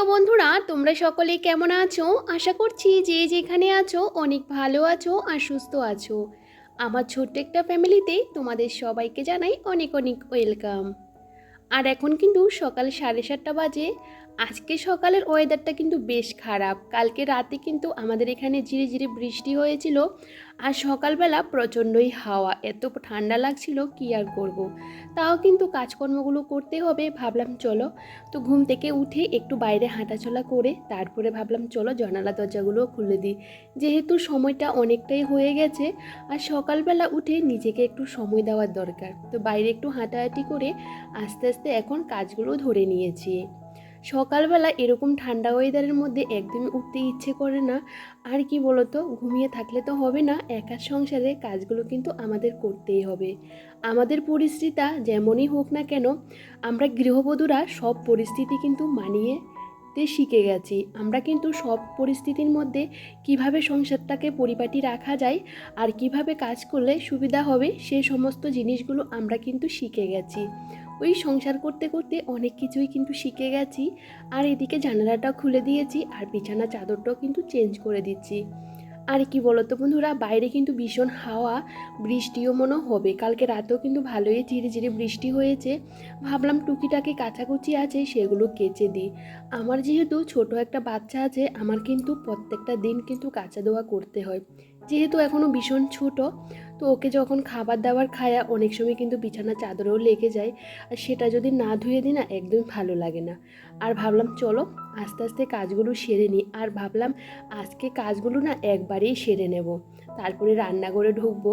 প্রিয় বন্ধুরা, তোমরা সকলে কেমন আছো? আশা করছি যে যেখানে আছো, অনেক ভালো আছো আর সুস্থ আছো। আমার ছোট্ট একটা ফ্যামিলিতে তোমাদের সবাইকে জানাই অনেক অনেক ওয়েলকাম। আর এখন কিন্তু সকাল সাড়ে সাতটা বাজে। আজকে সকালের ওয়েদারটা কিন্তু বেশ খারাপ। কালকে রাতে কিন্তু আমাদের এখানে ঝিরে ঝিরে বৃষ্টি হয়েছিল। আর সকালবেলা প্রচণ্ডই হাওয়া। এত ঠান্ডা লাগছিল, কি আর করব। তাও কিন্তু কাজকর্মগুলো করতে হবে। ভাবলাম, চলো। তো ঘুম থেকে উঠে একটু বাইরে হাঁটাচলা করে তারপরে ভাবলাম, চলো জানালা দরজাগুলো খুলে দিই। যেহেতু সময়টা অনেকটাই হয়ে গেছে, আর সকালবেলা উঠে নিজেকে একটু সময় দেওয়ার দরকার। তো বাইরে একটু হাঁটাহাঁটি করে আস্তে আস্তে এখন কাজগুলো ধরে নিয়েছি। সকালবেলা এরকম ঠান্ডা ওয়েদারের মধ্যে একদমই উঠতে ইচ্ছে করে না। আর কি বলতো, ঘুমিয়ে থাকলে তো হবে না, একা সংসারে কাজগুলো কিন্তু আমাদের করতেই হবে। আমাদের পরিস্থিতিটা যেমনই হোক না কেন, আমরা গৃহবধূরা সব পরিস্থিতি কিন্তু মানিয়ে তে শিখে গেছি। আমরা কিন্তু সব পরিস্থিতির মধ্যে কীভাবে সংসারটাকে পরিপাটি রাখা যায় আর কীভাবে কাজ করলে সুবিধা হবে, সে সমস্ত জিনিসগুলো আমরা কিন্তু শিখে গেছি। ওই সংসার করতে করতে অনেক কিছুই কিন্তু শিখে গেছি। আর এদিকে জানালাটা খুলে দিয়েছি আর বিছানা চাদরটাও কিন্তু চেঞ্জ করে দিচ্ছি। আর কি বলতো বন্ধুরা, বাইরে কিন্তু ভীষণ হাওয়া, বৃষ্টিও মনে হবে। কালকে রাতেও কিন্তু ভালোই ধীরে বৃষ্টি হয়েছে। ভাবলাম টুকিটাকি কাচাকুচি আছে, সেগুলো কেচে দিই। আমার যেহেতু ছোট একটা বাচ্চা আছে, আমার কিন্তু প্রত্যেকটা দিন কিন্তু কাচা দেওয়া করতে হয়। যেহেতু এখনও ভীষণ ছোট তো ওকে যখন খাবার দাবার খায়া অনেক সময় কিন্তু বিছানা চাদরেও লেগে যায়, আর সেটা যদি না ধুয়ে দিই না একদম ভালো লাগে না। আর ভাবলাম চলো আস্তে আস্তে কাজগুলো সেরে নিই, আর ভাবলাম আজকে কাজগুলো না একবারেই সেরে নেব। তারপরে রান্নাঘরে ঢুকবো।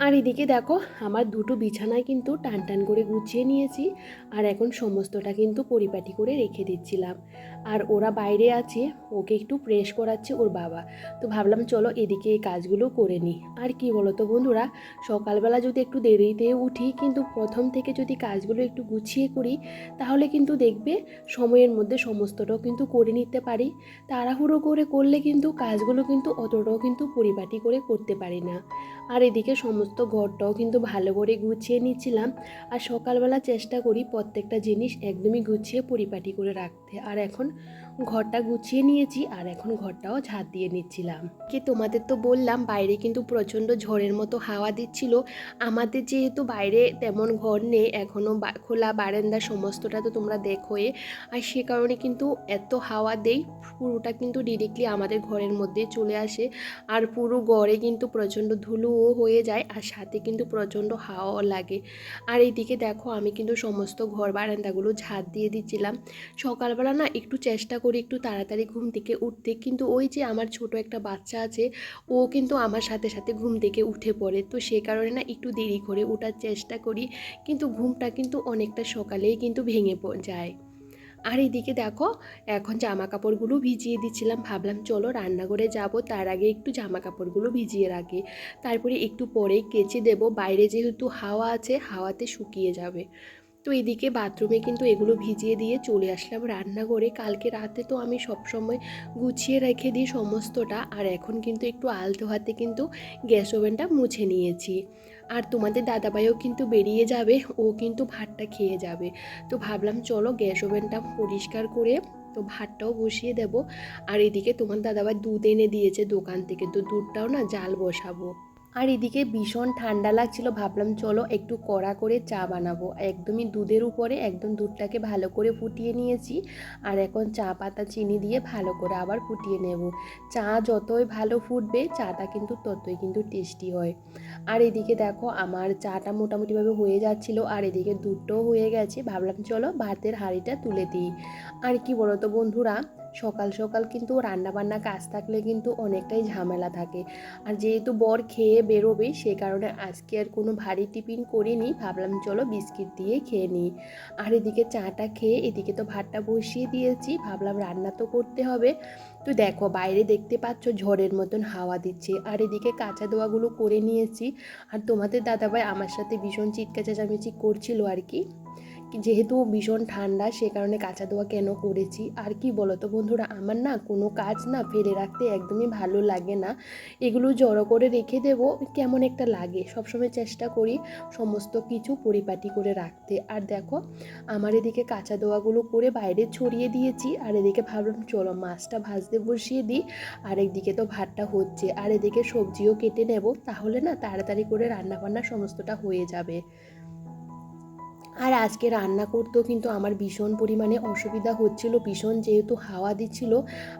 আর এদিকে দেখো, আমার দুটো বিছানায় কিন্তু টান টান করে গুছিয়ে নিয়েছি আর এখন সমস্তটা কিন্তু পরিপাটি করে রেখে দিচ্ছিলাম। আর ওরা বাইরে আছে, ওকে একটু প্রেস করাচ্ছে ওর বাবা। তো ভাবলাম চলো এদিকে এই কাজগুলো করে নিই। আর কি বলো তো বন্ধুরা, সকালবেলা যদি একটু দেরিতে উঠি কিন্তু প্রথম থেকে যদি কাজগুলো একটু গুছিয়ে করি, তাহলে কিন্তু দেখবে সময়ের মধ্যে সমস্তটাও কিন্তু করে নিতে পারি। তাড়াহুড়ো করে করলে কিন্তু কাজগুলো কিন্তু অতটাও কিন্তু পরিপাটি করে করতে পারি না। আর এদিকে সমস্ত ঘরটাও কিন্তু ভালো করে গুছিয়ে নিচ্ছিলাম আর সকালবেলা চেষ্টা করি প্রত্যেকটা জিনিস একদমই গুছিয়ে পরিপাটি করে রাখতে। আর এখন ঘরটা গুছিয়ে নিয়েছি আর এখন ঘরটাও ঝাঁট দিয়ে নিচ্ছিলাম। কি তোমাদের তো বললাম, বাইরে কিন্তু প্রচণ্ড ঝড়ের মতো হাওয়া দিচ্ছিল। আমাদের যেহেতু বাইরে তেমন ঘর নেই এখনও খোলা বারান্দা সমস্তটা তো তোমরা দেখোই। আর সে কারণে কিন্তু এত হাওয়া দেই, পুরোটা কিন্তু ডিরেক্টলি আমাদের ঘরের মধ্যে চলে আসে। আর পুরো গড়ে কিন্তু প্রচণ্ড ধুলোও হয়ে যায় আর সাথে কিন্তু প্রচণ্ড হাওয়াও লাগে। আর এইদিকে দেখো আমি কিন্তু সমস্ত ঘর বারান্দাগুলো ঝাঁট দিয়ে দিচ্ছিলাম। সকালবেলা না একটু চেষ্টা করি একটু তাড়াতাড়ি ঘুম থেকে উঠতে। কিন্তু ওই যে আমার ছোট একটা বাচ্চা আছে, ও কিন্তু আমার সাথে সাথে ঘুম থেকে উঠে পড়ে। তো সে কারণে না একটু দেরি করে ওঠার চেষ্টা করি। কিন্তু ঘুমটা কিন্তু অনেকটা সকালেই কিন্তু ভেঙে যায়। আর এদিকে দেখো, এখন জামা কাপড়গুলো ভিজিয়ে দিচ্ছিলাম। ভাবলাম চলো রান্নাঘরে যাব। তার আগে একটু জামা কাপড়গুলো ভিজিয়ে রাখি। তারপরে একটু পরে কেচে দেব। বাইরে যেহেতু হাওয়া আছে, হাওয়াতে শুকিয়ে যাবে। তো এদিকে বাথরুমে কিন্তু এগুলো ভিজিয়ে দিয়ে চলে আসলাম রান্নাঘরে। কালকে রাতে তো আমি সবসময় গুছিয়ে রেখে দিই সমস্তটা। আর এখন কিন্তু একটু আলতো হাতে কিন্তু গ্যাস ওভেনটা মুছে নিয়েছি। আর তোমাদের দাদাভাইও কিন্তু বেরিয়ে যাবে, ও কিন্তু ভাতটা খেয়ে যাবে। তো ভাবলাম চলো গ্যাস ওভেনটা পরিষ্কার করে তো ভাতটাও বসিয়ে দেব। আর এদিকে তোমার দাদাভাই দুধ এনে দিয়েছে দোকান থেকে, তো দুধটাও না জাল বসাবো। আর এদিকে ভীষণ ঠান্ডা লাগছিল, ভাবলাম চলো একটু কড়া করে চা বানাবো। একদমই দুধের উপরে একদম দুধটাকে ভালো করে ফুটিয়ে নিয়েছি আর এখন চা পাতা চিনি দিয়ে ভালো করে আবার ফুটিয়ে নেব। চা যতই ভালো ফুটবে, চাটা কিন্তু ততই কিন্তু টেস্টি হয়। আর এদিকে দেখো আমার চাটা মোটামুটিভাবে হয়ে যাচ্ছিল আর এদিকে দুধটাও হয়ে গেছে, ভাবলাম চলো ভাতের হাঁড়িটা তুলে দিই। আর কি বলো তো বন্ধুরা সকাল সকাল কিন্তু রান্নাবান্না কাজ থাকলে কিন্তু অনেকটাই ঝামেলা থাকে। আর যেহেতু বর খেয়ে বেরোবে, সে কারণে আজকে আর কোনো ভারী টিফিন করিনি, ভাবলাম চলো বিস্কিট দিয়ে খেয়ে নিই। আর এদিকে চাটা খেয়ে এদিকে তো ভাতটা বসিয়ে দিয়েছি, ভাবলাম রান্না তো করতে হবে। তো দেখো, বাইরে দেখতে পাচ্ছ ঝড়ের মতন হাওয়া দিচ্ছে। আর এদিকে কাঁচা দোয়াগুলো করে নিয়েছি। আর তোমাদের দাদাভাই আমার সাথে ভীষণ চিৎকা চেঁচামেচি করছিল আর কি। যেহেতু ভীষণ ঠান্ডা, সে কারণে কাঁচা দোয়া কেন করেছি? আর কি বলো তো বন্ধুরা, আমার না কোনো কাজ না ফেলে রাখতে একদমই ভালো লাগে না। এগুলো জড়ো করে রেখে দেবো, কেমন একটা লাগে। সবসময় চেষ্টা করি সমস্ত কিছু পরিপাটি করে রাখতে। আর দেখো, আমার এদিকে কাঁচা দোয়াগুলো করে বাইরে ছড়িয়ে দিয়েছি। আর এদিকে ভাবলাম, চলো মাছটা ভাজতে বসিয়ে দিই। আর একদিকে তো ভাতটা হচ্ছে। আর এদিকে সবজিও কেটে নেব। তাহলে না তাড়াতাড়ি করে রান্না বান্না সমস্তটা হয়ে যাবে। আর আজকে রান্না করতেও কিন্তু আমার ভীষণ পরিমাণে অসুবিধা হচ্ছিল, ভীষণ যেহেতু হাওয়া দিচ্ছিল।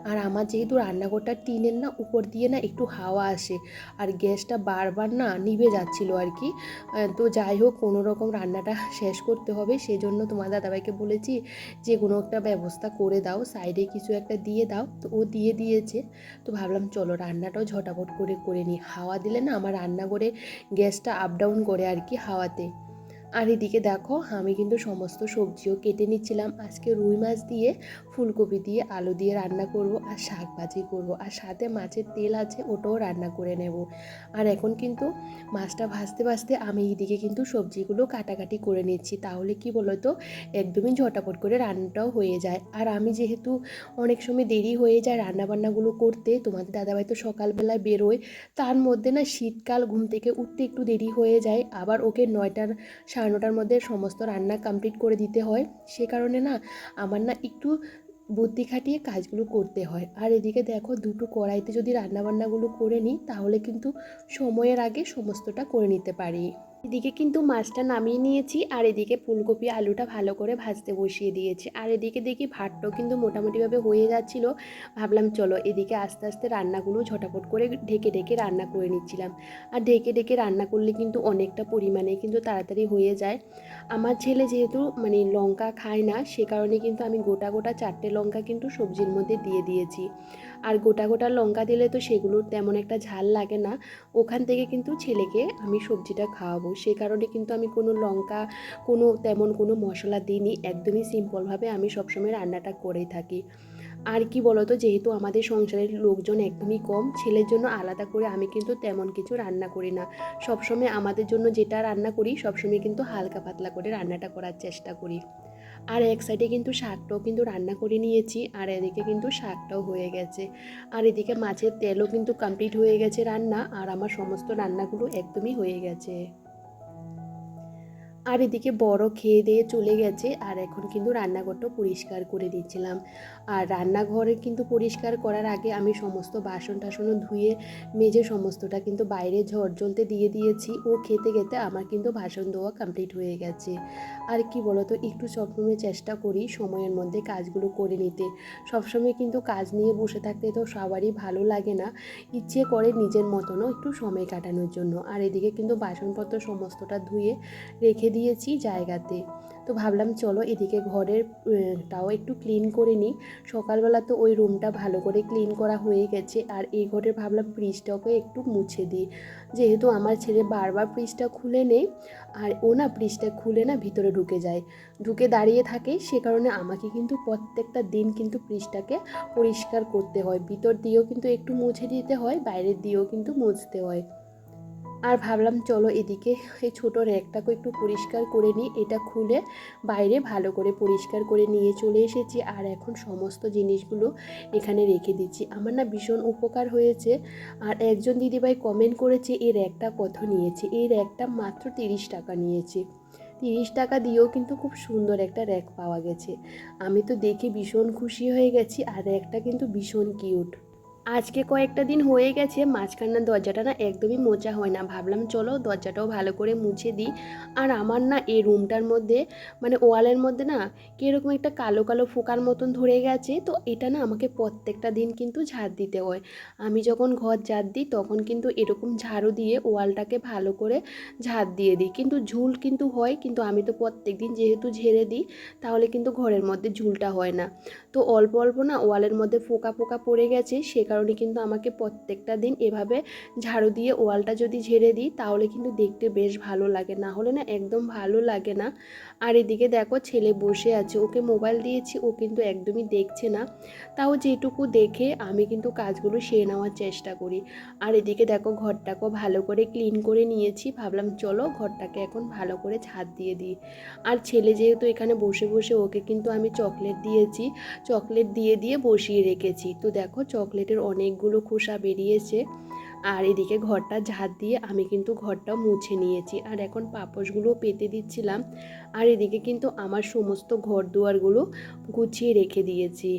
আর আমার যেহেতু রান্নাঘরটা টিনের না, উপর দিয়ে না একটু হাওয়া আসে। আর গ্যাসটা বারবার না নিভে যাচ্ছিল আর কি। তো যাই হোক, কোনো রকম রান্নাটা শেষ করতে হবে। সেজন্য তোমার দাদাভাইকে বলেছি যে, কোনো একটা ব্যবস্থা করে দাও, সাইডে কিছু একটা দিয়ে দাও। তো ও দিয়ে দিয়েছে। তো ভাবলাম, চলো রান্নাটাও ঝটাপট করে করে নিই। হাওয়া দিলে না আমার রান্নাঘরে গ্যাসটা আপ ডাউন করে আর কি হাওয়াতে। আর এদিকে দেখো, আমি কিন্তু সমস্ত সবজিও কেটে নিচ্ছিলাম। আজকে রুই মাছ দিয়ে, ফুলকপি দিয়ে, আলু দিয়ে রান্না করব আর শাক ভাজি করব। আর সাথে মাছের তেল আছে, ওটাও রান্না করে নেব। আর এখন কিন্তু মাছটা ভাজতে ভাজতে আমি এইদিকে কিন্তু সবজিগুলো কাটাকাটি করে নিচ্ছি। তাহলে কি বলো তো একদমই ঝটাপট করে রান্নাটাও হয়ে যায়। আর আমি যেহেতু অনেক সময় দেরি হয়ে যায় রান্নাবান্নাগুলো করতে, তোমাদের দাদাভাই তো সকালবেলায় বেরোয়, তার মধ্যে না শীতকাল ঘুম থেকে উঠতে একটু দেরি হয়ে যায়। আবার ওকে নয়টার সাড়ে নটার মধ্যে সমস্ত রান্না কমপ্লিট করে দিতে হয়। সে কারণে না আমার না একটু বুদ্ধি খাটিয়ে কাজগুলো করতে হয়। আর এদিকে দেখো দুটো কড়াইতে যদি রান্নাবান্নাগুলো করে নিই, তাহলে কিন্তু সময়ের আগে সমস্তটা করে নিতে পারি। এদিকে কিন্তু মাছটা নামিয়ে নিয়েছি, আর এদিকে ফুলকপি, আলুটা ভালো করে ভাজতে বসিয়ে দিয়েছি। আর এদিকে দেখি ভাতটাও কিন্তু মোটামুটিভাবে হয়ে যাচ্ছিল। ভাবলাম, চলো এদিকে আস্তে আস্তে রান্নাগুলো ঝটাপট করে ঢেকে ঢেকে রান্না করে নিচ্ছিলাম। আর ঢেকে ঢেকে রান্না করলে কিন্তু অনেকটা পরিমাণে কিন্তু তাড়াতাড়ি হয়ে যায়। আমার ছেলে যেহেতু মানে লঙ্কা খায় না, সে কারণে কিন্তু আমি গোটা গোটা চারটে লঙ্কা কিন্তু সবজির মধ্যে দিয়ে দিয়েছি। আর গোটা গোটা লঙ্কা দিলে তো সেগুলোর তেমন একটা ঝাল লাগে না। ওখান থেকে কিন্তু ছেলেকে আমি সবজিটা খাওয়াবো। সে কারণে কিন্তু আমি কোনো লঙ্কা, কোনো তেমন কোনো মশলা দিইনি। একদমই সিম্পলভাবে আমি সবসময় রান্নাটা করেই থাকি। আর কি বলতো, যেহেতু আমাদের সংসারের লোকজন একদমই কম, ছেলের জন্য আলাদা করে আমি কিন্তু তেমন কিছু রান্না করি না। সবসময় আমাদের জন্য যেটা রান্না করি, সবসময় কিন্তু হালকা পাতলা করে রান্নাটা করার চেষ্টা করি। আর এক সাইডে কিন্তু শাকটাও কিন্তু রান্না করে নিয়েছি, আর এদিকে কিন্তু শাকটাও হয়ে গেছে। আর এদিকে মাছের তেলও কিন্তু কমপ্লিট হয়ে গেছে রান্না, আর আমার সমস্ত রান্নাগুলো একদমই হয়ে গেছে। আর এদিকে বড় খেয়ে দিয়ে চলে গেছে, আর এখন কিন্তু রান্নাঘরটা পরিষ্কার করে দিচ্ছিলাম। আর রান্নাঘরে কিন্তু পরিষ্কার করার আগে আমি সমস্ত বাসন টাসনও ধুয়ে মেজে সমস্তটা কিন্তু বাইরে ঝড় জ্বলতে দিয়ে দিয়েছি। ও খেতে খেতে আমার কিন্তু বাসন ধোয়া কমপ্লিট হয়ে গেছে। আর কি বলতো, একটু সবসময় চেষ্টা করি সময়ের মধ্যে কাজগুলো করে নিতে। সবসময় কিন্তু কাজ নিয়ে বসে থাকতে তো সবারই ভালো লাগে না। ইচ্ছে করে নিজের মতনও একটু সময় কাটানোর জন্য। আর এদিকে কিন্তু বাসনপত্র সমস্তটা ধুয়ে রেখে দিয়েছি জায়গাতে। তো ভাবলাম চলো এদিকে ঘরের টাও একটু ক্লিন করে নিই। সকালবেলা তো ওই রুমটা ভালো করে ক্লিন করা হয়ে গেছে। আর এই ঘরের ভাবলাম ফ্রিজটাকে একটু মুছে দিই। যেহেতু আমার ছেলে বারবার ফ্রিজটা খুলে নেই আর ও না ফ্রিজটা খুলে না ভিতরে ঢুকে যায়। ঢুকে দাঁড়িয়ে থাকে, সে কারণে আমাকে কিন্তু প্রত্যেকটা দিন কিন্তু ফ্রিজটাকে পরিষ্কার করতে হয়। ভিতর দিয়েও কিন্তু একটু মুছে দিতে হয়, বাইরের দিয়েও কিন্তু মুছতে হয়। আর ভাবলাম চলো এদিকে এই ছোটো র্যাকটাকে একটু পরিষ্কার করে নিই। এটা খুলে বাইরে ভালো করে পরিষ্কার করে নিয়ে চলে এসেছি। আর এখন সমস্ত জিনিসগুলো এখানে রেখে দিচ্ছি। আমার না ভীষণ উপকার হয়েছে। আর একজন দিদিভাই কমেন্ট করেছে, এই র্যাকটা কত নিয়েছে? এই র্যাকটা মাত্র তিরিশ টাকা নিয়েছে। তিরিশ টাকা দিয়েও কিন্তু খুব সুন্দর একটা র্যাক পাওয়া গেছে। আমি তো দেখে ভীষণ খুশি হয়ে গেছি। আর র্যাকটা কিন্তু ভীষণ কিউট আজকে কয়েকটা দিন হয়ে গেছে মাঝখানের দরজাটা না একদমই মোচা হয় না। ভাবলাম চলো দরজাটাও ভালো করে মুছে দিই। আর আমার না এই রুমটার মধ্যে মানে ওয়ালের মধ্যে না কীরকম একটা কালো কালো ফোকার মতন ধরে গেছে, তো এটা না আমাকে প্রত্যেকটা দিন কিন্তু ঝাড় দিতে হয়। আমি যখন ঘর ঝাড় দিই তখন কিন্তু এরকম ঝাড়ু দিয়ে ওয়ালটাকে ভালো করে ঝাড় দিয়ে দিই। কিন্তু ঝুল কিন্তু হয়, কিন্তু আমি তো প্রত্যেক দিন যেহেতু ঝেড়ে দিই, তাহলে কিন্তু ঘরের মধ্যে ঝুলটা হয় না। তো অল্প অল্প না ওয়ালের মধ্যে ফোকা ফোকা পড়ে গেছে, সে কারণে কিন্তু আমাকে প্রত্যেকটা দিন এভাবে ঝাড়ু দিয়ে ওয়ালটা যদি ঝেড়ে দিই, তাহলে কিন্তু দেখতে বেশ ভালো লাগে। না হলে না একদম ভালো লাগে না। আর এদিকে দেখো ছেলে বসে আছে, ওকে মোবাইল দিয়েছি, ও কিন্তু একদমই দেখছে না। তাও যেটুকু দেখে, আমি কিন্তু কাজগুলো সেরে নেওয়ার চেষ্টা করি। আর এদিকে দেখো ঘরটাকেও ভালো করে ক্লিন করে নিয়েছি, ভাবলাম চলো ঘরটাকে এখন ভালো করে ছাদ দিয়ে দিই। আর ছেলে যেহেতু এখানে বসে বসে ওকে কিন্তু আমি চকলেট দিয়েছি চকলেট দিয়ে দিয়ে বসিয়ে রেখেছি। তো দেখো চকলেটের অনেকগুলো খোসা বেরিয়েছে। আর এদিকে ঘরটা ঝাঁট দিয়ে আমি কিন্তু ঘরটা মুছে নিয়েছি। আর এখন পাপসগুলো পেতে দিচ্ছিলাম। আর এদিকে কিন্তু আমার সমস্ত ঘর দুয়ারগুলো গুছিয়ে রেখে দিয়েছি।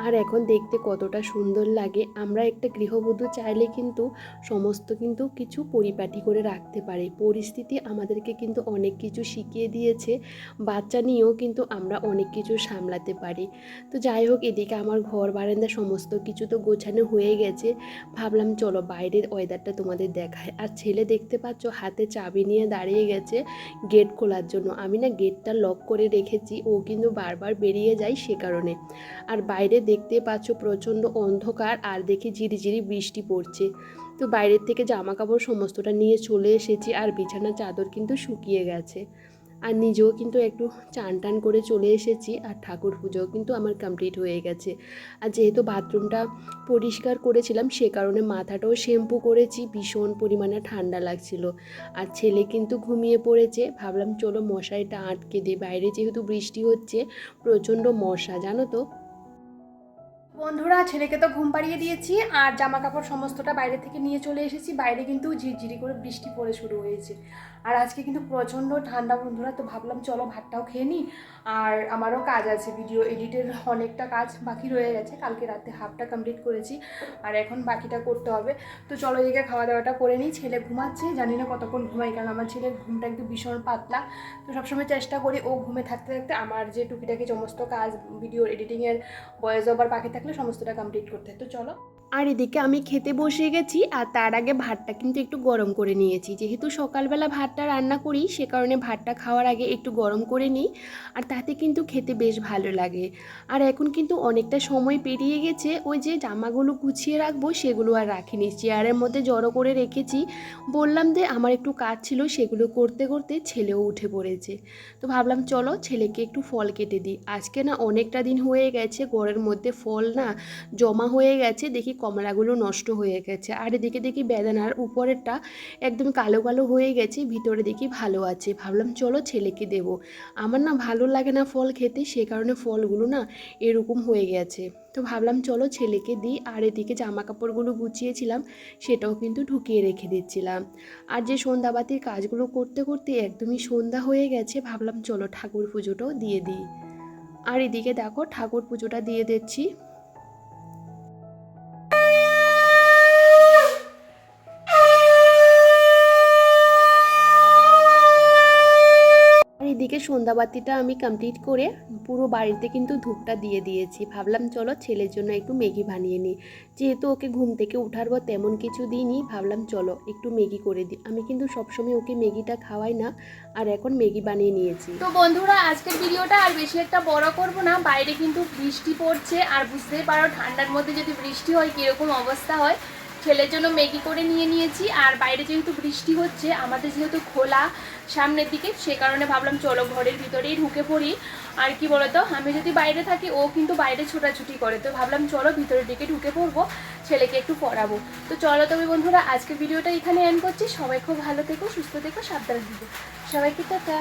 আর এখন দেখতে কতটা সুন্দর লাগে। আমরা একটা গৃহবধূ চাইলে কিন্তু সমস্ত কিন্তু কিছু পরিপাটি করে রাখতে পারে। পরিস্থিতি আমাদেরকে কিন্তু অনেক কিছু শিখিয়ে দিয়েছে। বাচ্চা নিয়েও কিন্তু আমরা অনেক কিছু সামলাতে পারি। তো যাই হোক, এদিকে আমার ঘর, বারান্দা সমস্ত কিছু তো গোছানো হয়ে গেছে। ভাবলাম চলো বাইরের ওয়েদারটা তোমাদের দেখায় আর ছেলে দেখতে পাচ্ছ হাতে চাবি নিয়ে দাঁড়িয়ে গেছে গেট খোলার জন্য। আমি না গেটটা লক করে রেখেছি। ও কিন্তু বারবার বেরিয়ে যায় সে কারণে। আর বাইরে দেখতে পাচ্ছ প্রচণ্ড অন্ধকার আর দেখি ঝিরিঝিরি বৃষ্টি পড়ছে। তো বাইরের থেকে জামা কাপড় সমস্তটা নিয়ে চলে এসেছি আর বিছানার চাদর কিন্তু শুকিয়ে গেছে। আর নিজেও কিন্তু একটু চান টান করে চলে এসেছি আর ঠাকুর পুজোও কিন্তু আমার কমপ্লিট হয়ে গেছে। আর যেহেতু বাথরুমটা পরিষ্কার করেছিলাম, সে কারণে মাথাটাও শ্যাম্পু করেছি, ভীষণ পরিমাণে ঠান্ডা লাগছিল। আর ছেলে কিন্তু ঘুমিয়ে পড়েছে, ভাবলাম চলো মশারিটা আটকে দিই। বাইরে যেহেতু বৃষ্টি হচ্ছে, প্রচণ্ড মশা, জানো তো? বন্ধুরা, ছেলেকে তো ঘুম পাড়িয়ে দিয়েছি আর জামা কাপড় সমস্তটা বাইরে থেকে নিয়ে চলে এসেছি। বাইরে কিন্তু ঝিরঝিরি করে বৃষ্টি পড়ে শুরু হয়েছে। আর আজকে কিন্তু প্রচণ্ড ঠান্ডা বন্ধুরা, তো ভাবলাম চলো ভাতটাও খেয়ে নিই। আর আমারও কাজ আছে, ভিডিও এডিটের অনেকটা কাজ বাকি রয়ে গেছে। কালকে রাতে হাফটা কমপ্লিট করেছি আর এখন বাকিটা করতে হবে। তো চলো এদিকে খাওয়া দাওয়াটা করে নিই। ছেলে ঘুমাচ্ছে, জানি না কতক্ষণ ঘুমাই কারণ আমার ছেলের ঘুমটা একটু ভীষণ পাতলা। তো সবসময় চেষ্টা করি ও ঘুমে থাকতে থাকতে। আমার যে টুকিটাকি সমস্ত কাজ, ভিডিও এডিটিংয়ের বয়েস ওভার বাকি থাকলে সমস্তটা কমপ্লিট করতে তো চলো। আর এদিকে আমি খেতে বসে গেছি আর তার আগে ভাতটা কিন্তু একটু গরম করে নিয়েছি। যেহেতু সকালবেলা ভাতটা রান্না করি, সে কারণে ভাতটা খাওয়ার আগে একটু গরম করে নিই আর তাতে কিন্তু খেতে বেশ ভালো লাগে। আর এখন কিন্তু অনেকটা সময় পেরিয়ে গেছে, ওই যে জামাগুলো গুছিয়ে রাখব সেগুলো আর রাখিনি চেয়ারের মধ্যে জড়ো করে রেখেছি। বললাম যে আমার একটু কাজ ছিল, সেগুলো করতে করতে ছেলেও উঠে পড়েছে। তো ভাবলাম চলো ছেলেকে একটু ফল কেটে দিই। আজকে না অনেকটা দিন হয়ে গেছে, ঘরের মধ্যে ফল না জমা হয়ে গেছে, দেখি কমলাগুলো নষ্ট হয়ে গেছে। আর এদিকে দেখি বেদানার উপরেরটা একদম কালো কালো হয়ে গেছে, ভিতরে দেখি ভালো আছে। ভাবলাম চলো ছেলেকে দেব। আমার না ভালো লাগে না ফল খেতে, সে কারণে ফলগুলো না এরকম হয়ে গেছে। তো ভাবলাম চলো ছেলেকে দিই। আর এদিকে জামা কাপড়গুলো গুছিয়েছিলাম, সেটাও কিন্তু ঢুকিয়ে রেখে দিচ্ছিলাম। আর যে সন্ধ্যাবাতির কাজগুলো করতে করতে একদমই সন্ধ্যা হয়ে গেছে, ভাবলাম চলো ঠাকুর পুজোটাও দিয়ে দিই। আর এদিকে দেখো ঠাকুর পুজোটা দিয়ে দিচ্ছি। সন্ধ্যাবাতিটা আমি কমপ্লিট করে পুরো বাড়িতে কিন্তু ধূপটা দিয়ে দিয়েছি। ভাবলাম, চলো ছেলের জন্য একটু ম্যাগি বানিয়ে নিই। যেহেতু ওকে ঘুম থেকে উঠার পর তেমন কিছু দিইনি, ভাবলাম, চলো একটু ম্যাগি করে দিই। আমি কিন্তু সবসময় ওকে ম্যাগিটা খাওয়াই না, আর এখন ম্যাগি বানিয়ে নিয়েছি। তো বন্ধুরা, আজকের ভিডিওটা আর বেশি একটা বড় করব না। বাইরে কিন্তু বৃষ্টি পড়ছে, আর বুঝতেই পারো ঠান্ডার মধ্যে যদি বৃষ্টি হয়, কীরকম অবস্থা হয়। ছেলের জন্য ম্যাগি করে নিয়ে নিয়েছি। আর বাইরে যেহেতু বৃষ্টি হচ্ছে, আমাদের যেহেতু খোলা সামনের দিকে, সে কারণে ভাবলাম চলো ঘরের ভিতরেই ঢুকে পড়ি। আর কি বলতো, আমি যদি বাইরে থাকি, ও কিন্তু বাইরে ছোটাছুটি করে। তো ভাবলাম চলো ভিতরের দিকে ঢুকে পড়ব, ছেলেকে একটু পড়াবো। তো চলো তবে বন্ধুরা আজকে ভিডিওটা এখানে এন্ড করছি। সবাই খুব ভালো থেকো, সুস্থ থেকো, সাবধানে থেকো। সবাইকে টাটা।